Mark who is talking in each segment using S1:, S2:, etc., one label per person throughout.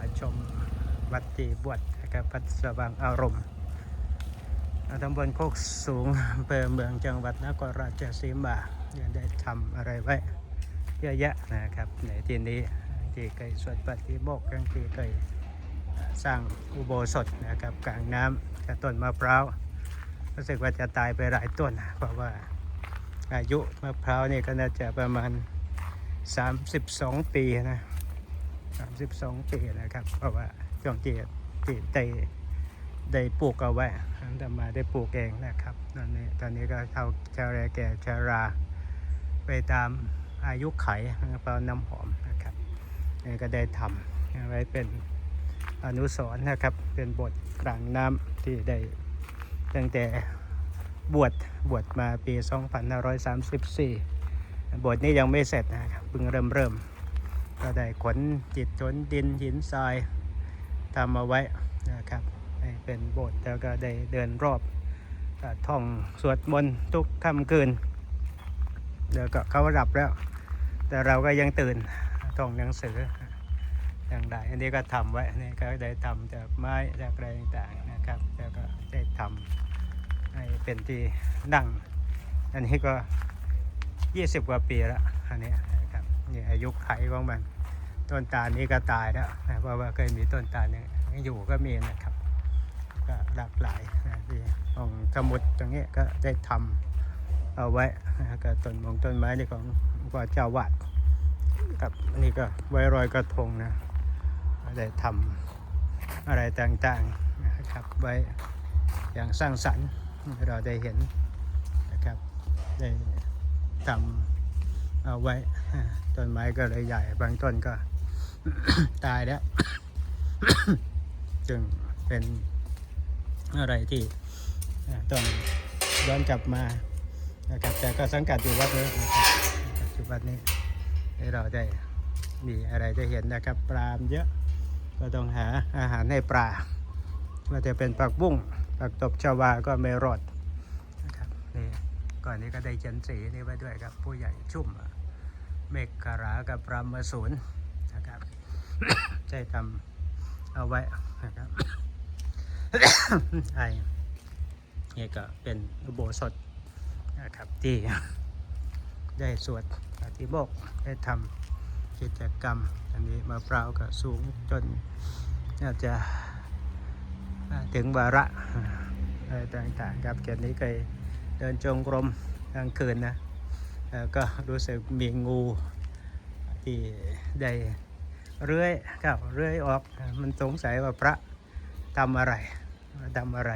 S1: าชมวัดตีบวชนะครับวัดสว่างอารมณ์ตำบลโคกสูงอำเภอเมืองจังหวัดนครราชสีมายังได้ทำอะไรไว้เยอะแยะนะครับในที่นี้ที่เคยสวดปฏิโมกข์ทั้งที่เคยสร้างอุโบสถนะครับกลางน้ำกับต้นมะพร้าวรู้สึกว่าจะตายไปหลายต้นนะเพราะว่าอายุมะพร้าวนี่ก็น่าจะประมาณ 32 ปีนะ 32 ปีนะครับ เพราะว่าช่วงที่ที่ได้ได้ปลูกเอาไว้แต่มาได้ปลูกเองนะครับตอนนี้ตอนนี้ก็เท่าชาแรแก่ชารา ไปตามอายุไขเปล่าน้ำหอมนะครับนี่ก็ได้ทำไว้เป็นอนุสรณ์นะครับ เป็นบทกลางน้ำที่ได้ตั้งแต่บวชบวชมาปี 2534บทนี้ยังไม่เสร็จนะครับเพิ่งเริ่มเริ่ม ก็ได้ขนจิตชนดินหินทรายทำเอาไว้นะครับให้เป็นโบสถ์แล้วก็ได้เดินรอบท่องสวดมนต์ทุกค่ำคืนเดี๋ยวก็เขาหลับแล้ว แต่เราก็ยังตื่นท่องหนังสืออย่างใดอันนี้ก็ทำไว้นี่ก็ได้ทำจากไม้จากอะไรต่างๆนะครับ แล้วก็ได้ทำให้เป็นที่นั่ง อันนี้ก็ 20 กว่าปีแล้วอันนี้นะครับนี่อายุไขของมัน ต้นตาลนี้ก็ตายแล้วนะเพราะว่าเคยมีต้นตาลยังอยู่ก็มีนะครับ ก็หลากหลายนะที่ห้องสมุดตรงนี้ก็ได้ทำเอาไว้นะก็ต้นมงต้นไม้นี่ของพ่อเจ้าวาดครับอันนี้ก็ไว้รอยกระทงนะได้ทำอะไรต่างๆนะครับไว้อย่างสร้างสรรค์เราได้เห็นนะครับได้ทำเอาไว้ต้นไม้ก็เลยใหญ่บางต้นก็ ตายแล้ว จึงเป็นอะไรที่ต้องย้อนกลับมานะครับแต่ก็สังกัดอยู่วัดนี้นะครับสังกัดอยู่วัดนี้ให้เราได้มีอะไรได้เห็นนะครับ ปลามเยอะก็ต้องหาอาหารให้ปลาว่าจะเป็นปักบุ้งปักตบชาวาก็ไม่รอดนะครับนี่ก่อนนี้ก็ได้เขียนสีนี่ไว้ด้วยครับ ผู้ใหญ่ชุ่มเมฆคารากับรามศูนนะครับ ใช้ทำเอาไว้นะครับไอ้นี่ก็เป็นอุโบสถนะครับที่ได้สวดปฏิโมกได้ทำกิจกรรม อันนี้มะพร้าวก็สูงจนน่าจะถึงวาระอะไรต่างๆครับเกียรนี้เคยเดินจงกรมกลางคืนนะแล้วก็รู้สึกมีงูที่ได้ เรื่อยเข้าเรื่อยออก มันสงสัยว่าพระทำอะไรทำอะไร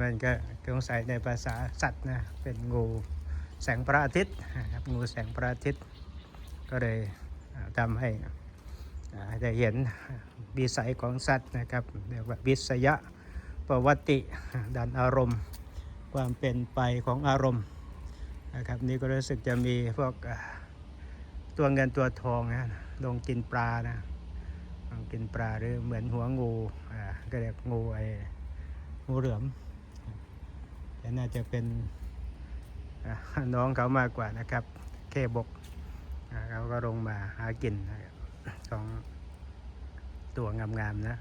S1: มันก็สงสัยในภาษาสัตว์นะเป็นงูแสงพระอาทิตย์นะครับงูแสงพระอาทิตย์ ก็เลยทำให้ได้เห็นวิสัยของสัตว์นะครับเรียกว่าวิสยะประวัติดันอารมณ์ ความเป็นไปของอารมณ์นะครับนี่ก็รู้สึกจะมีพวกตัวเงินตัวทองนะ ลงกินปลานะลงกินปลาหรือเหมือนหัวงูอ่าก็เรียกงูไอ้งูเหลือมแต่น่าจะเป็นน้องเขามากกว่านะครับเคบกอ่าเขาก็ลงมาหากินของตัวงามๆนะ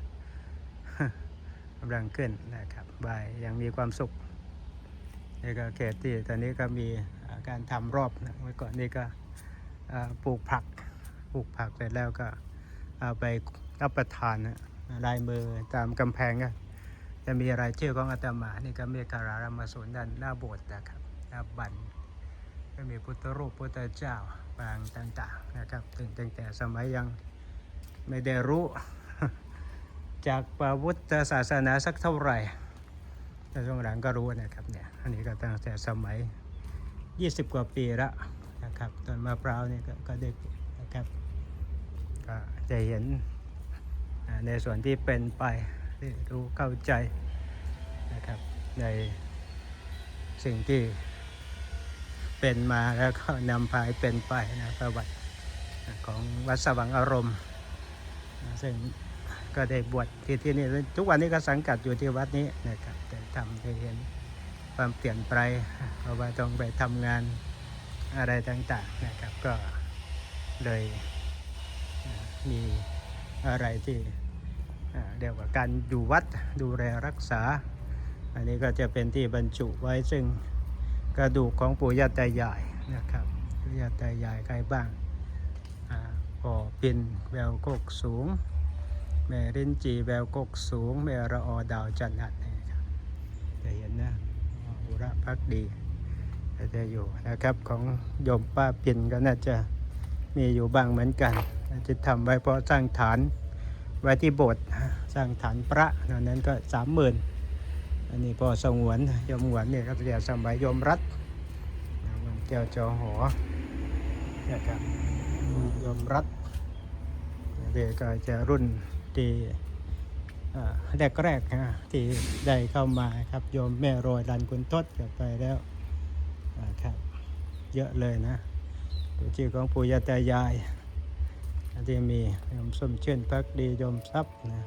S1: กำลังขึ้นนะครับบายยังมีความสุขนี่ก็เขตที่ตอนนี้ก็มีการทำรอบนะเมื่อก่อนนี้ก็ปลูกผัก ลูกผักเสร็จแล้วก็เอาไปรับประทานนะลายมือตามกำแพงก็จะมีรายชื่อของอาตมานี่ก็มีการารามสูนด้านหน้าโบสถ์นะครับหน้าบันก็มีพุทธรูปพุทธเจ้าปางต่าง ๆ นะครับถึงตั้งแต่สมัยยังไม่ได้รู้ จากพระพุทธศาสนาสักเท่าไหร่แต่ช่วงหลังก็รู้นะครับเนี่ยอันนี้ก็ตั้งแต่สมัย 20 กว่าปีล้วนะครับต้นมะพร้าวนี่ก็ก็ได้นะครับ ก็จะเห็นในส่วนที่เป็นไปที่รู้เข้าใจนะครับในสิ่งที่เป็นมาแล้วก็นำพายเป็นไปนะประวัติของวัดสว่างอารมณ์ ซึ่งก็ได้บวชที่ที่นี่ทุกวันนี้ก็สังกัดอยู่ที่วัดนี้นะครับแต่ทำให้เห็นความเปลี่ยนไปเพราะว่าต้องไปทำงานอะไรต่างๆนะครับก็เลย มีอะไรที่เรียกว่าการอยู่วัดดูแลรักษา อันนี้ก็จะเป็นที่บรรจุไว้ซึ่งกระดูกของปู่ย่าตายายนะครับปู่ย่าตายายใครบ้างอ่าพ่อปินแววกกสูง แม่รินจีแววกกสูง แม่ระออดาวจันหัดนะครับจะเห็นนะอุระพักดีจะอยู่นะครับของโยมป้าปินก็น่าจะมีอยู่บ้างเหมือนกัน จะทำไว้เพราะสร้างฐานไว้ที่โบสถ์สร้างฐานพระนนั้นก็สามหมื่นอันนี้พอสงวนยมหวนเนี่ยก็เรียกสมัยยมรัฐมันเจ้าจอหอนะครับยมรัฐเด็กก็จะรุ่นที่แรกแรกๆนะที่ได้เข้ามาครับโยมแม่โรยดันคุณทศกับไปแล้วอ่าครับเยอะเลยนะตัวชื่อของปู่ย่าตายาย ทีมีโยมส้มเชื่นพักดีโยมทรัพย์นะ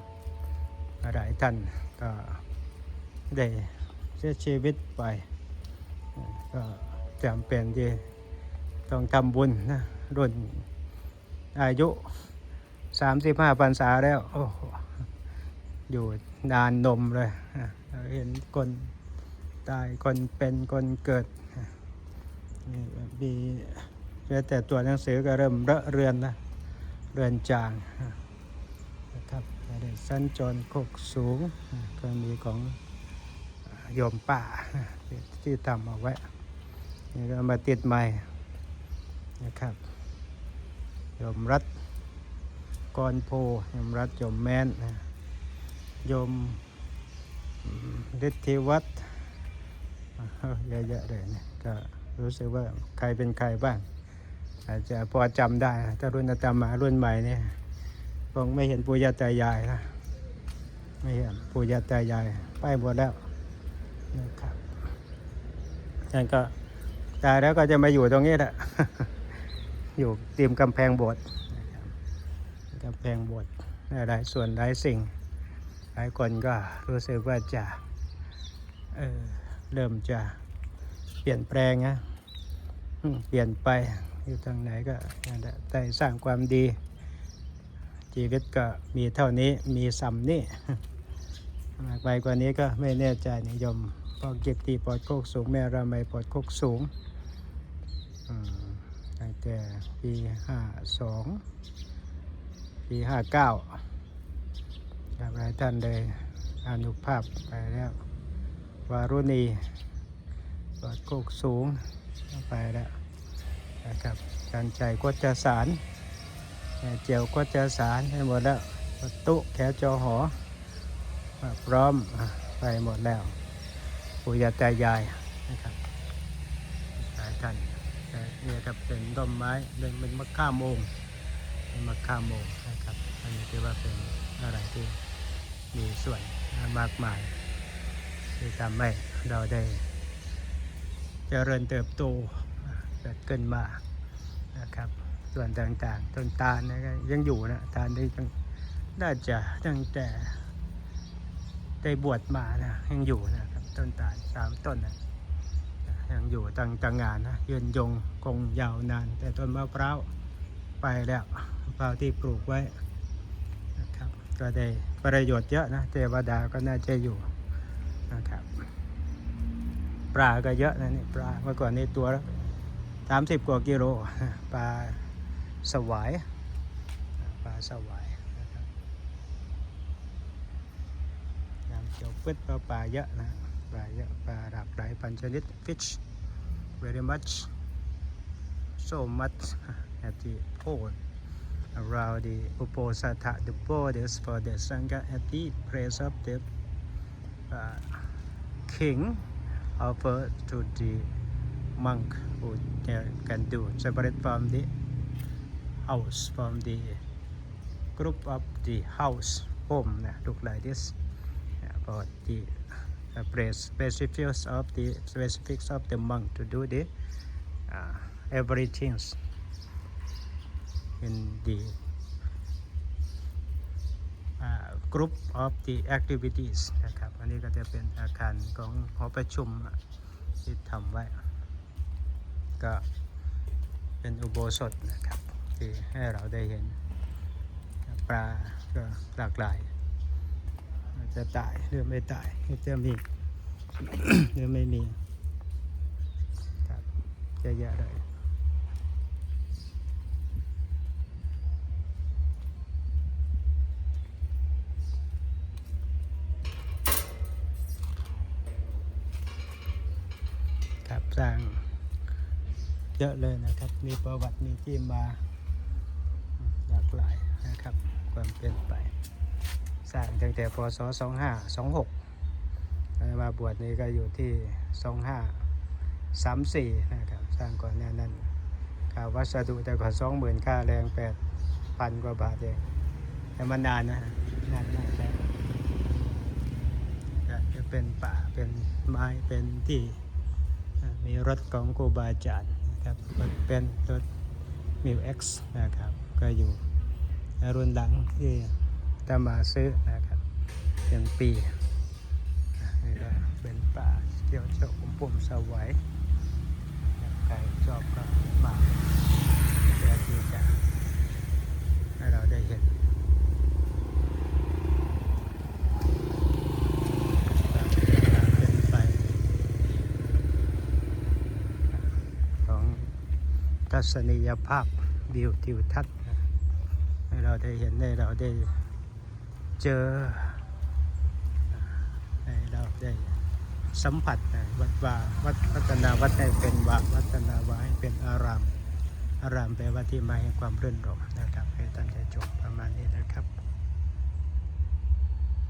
S1: หลายท่านก็ได้เสียชีวิตไป ก็จำเป็นที่ต้องทำบุญนะรุ่นอายุ 35พรรษาแล้วโอ้โหอยู่นานนมเลย เห็นคนตายคนเป็นคนเกิดนี่มีแม้แต่ตัวหนังสือก็เริ่มเลอะเรือนนะ เรือนจางนะครับได้สั้นจรโคกสูงก็มีของโยมป่าที่ทำเอาไว้นี่ก็มาติดใหม่นะครับโยมรัฐกรโพโยมรัฐโยมแมนโยมฤทธิวัฒน์เอ้าเยอะๆเลยนะก็รู้สึกว่าใครเป็นใครบ้าง อาจจะพอจำได้ ถ้ารุ่นอาตมารุ่นใหม่เนี่ยคงไม่เห็นปู่ย่าตายายนะไม่เห็นปู่ย่าตายายไปหมดแล้วนะครับท่นก็ตายแล้วก็จะมาอยู่ตรงนี้แหละ อยู่ติมกำแพงโบสถ์กำแพงโบสถ์หลายส่วนหลายสิ่ง หลายคนก็รู้สึกว่าจะเเริ่มจะเปลี่ยนแปลงนะเปลี่ยนไป อยู่ทางไหนก็ได้สร้างความดี ชีวิตก็มีเท่านี้มีสัมนี่มากไปกว่านี้ก็ไม่แน่ใจนิยมพอเก็บตีปอดโคกสูง แม่ระไมปอดโคกสูงตั้งแต่ปีห้าสองปีห้าเก้าหลายท่านได้อนุภาพไปแล้ววารุณีปอดโคกสูงไปแล้ว นะครับการใจก็จะสารเจียวก็จะสารให้หมดแล้วประตุแขวจอหอพร้อมไปหมดแล้วปู่ย่าตายายนะครับหลายท่านนี่ครับเป็นต้นไม้เป็นเป็นมะข่าโมงเป็นมะข่าโมงนะครับอันนี้ถือว่าเป็นอะไรที่มีส่วนมากมายที่ทำให้เราได้เจริญเติบโต เกินมานะครับ ส่วนต่างๆต้นตาลนะก็ยังอยู่นะตาลได้ตั้งน่าจะตั้งแต่ได้บวชมานะยังอยู่นะครับต้นตาลสามต้นนะยังอยู่ตั้งตั้งงานนะยืนยงคงยาวนาน แต่ต้นมะพร้าวไปแล้วมะพร้าวที่ปลูกไว้นะครับก็ได้ประโยชน์เยอะนะเทวดาก็น่าจะอยู่นะครับปลาก็เยอะนะนี่ปลาเมื่อก่อนนี่ตัวละ สามสิบกว่ากิโลปลาสวายปลาสวายนะครับน้ำเขียวปึ๊ดปลาปลาเยอะนะปลาเยอะปลาหลากหลายพันชนิด fish very much so much at the pole around the Uposatha the borders for the Sangha at the place of the uh, king offered to the monk who uh, can do separate from the house from the group of the house home นะ look like this about the uh, place specifics of the specifics of the monk to do the uh, everything in the uh, group of the activities นะครับ อันนี้ก็จะเป็นอาคารของหอประชุมที่ทำไว้ ก็เป็นอุโบสถนะครับที่ให้เราได้เห็นปลาก็หลากหลายจะตายหรือไม่ตายหรือจะมีหรือไม่มีครับเยอะแยะเลยครับสร้าง เยอะเลยนะครับ มีประวัติมีที่มาหลากหลายนะครับ ความเป็นไป สร้างตั้งแต่พศ 2526 มาบวชนี้ก็อยู่ที่ 2534 นะครับ สร้างก่อนหน้านั้นค่าวัสดุแต่ก่อน20,000ค่าแรง8,000กว่าบาทเองแต่มันนานนะนานมากแล้วจะเป็นป่าเป็นไม้เป็นที่มีรถของครูบาอาจารย์น ครับรถเป็นรถมิวเอ็กซ์นะครับ ก็อยู่รุ่นหลังที่ตามมาซื้อนะครับเป็นปีนี่ก็เป็นป่าเกี่ยวชมปุ่มสวัยนะครับใครชอบก็มาเพื่อที่จะให้เราได้เห็นการเป็นไปของ ทัศนียภาพวิวทิวทัศน์ให้เราได้เห็นให้เราได้เจอให้เราได้สัมผัสวัดวาวัดวัฒนาวัดให้เป็นวาวัฒนาวาให้เป็นอาราม อารามแปลว่าที่มาแห่งความรื่นรมนะครับ ให้ท่านได้จบประมาณนี้นะครับ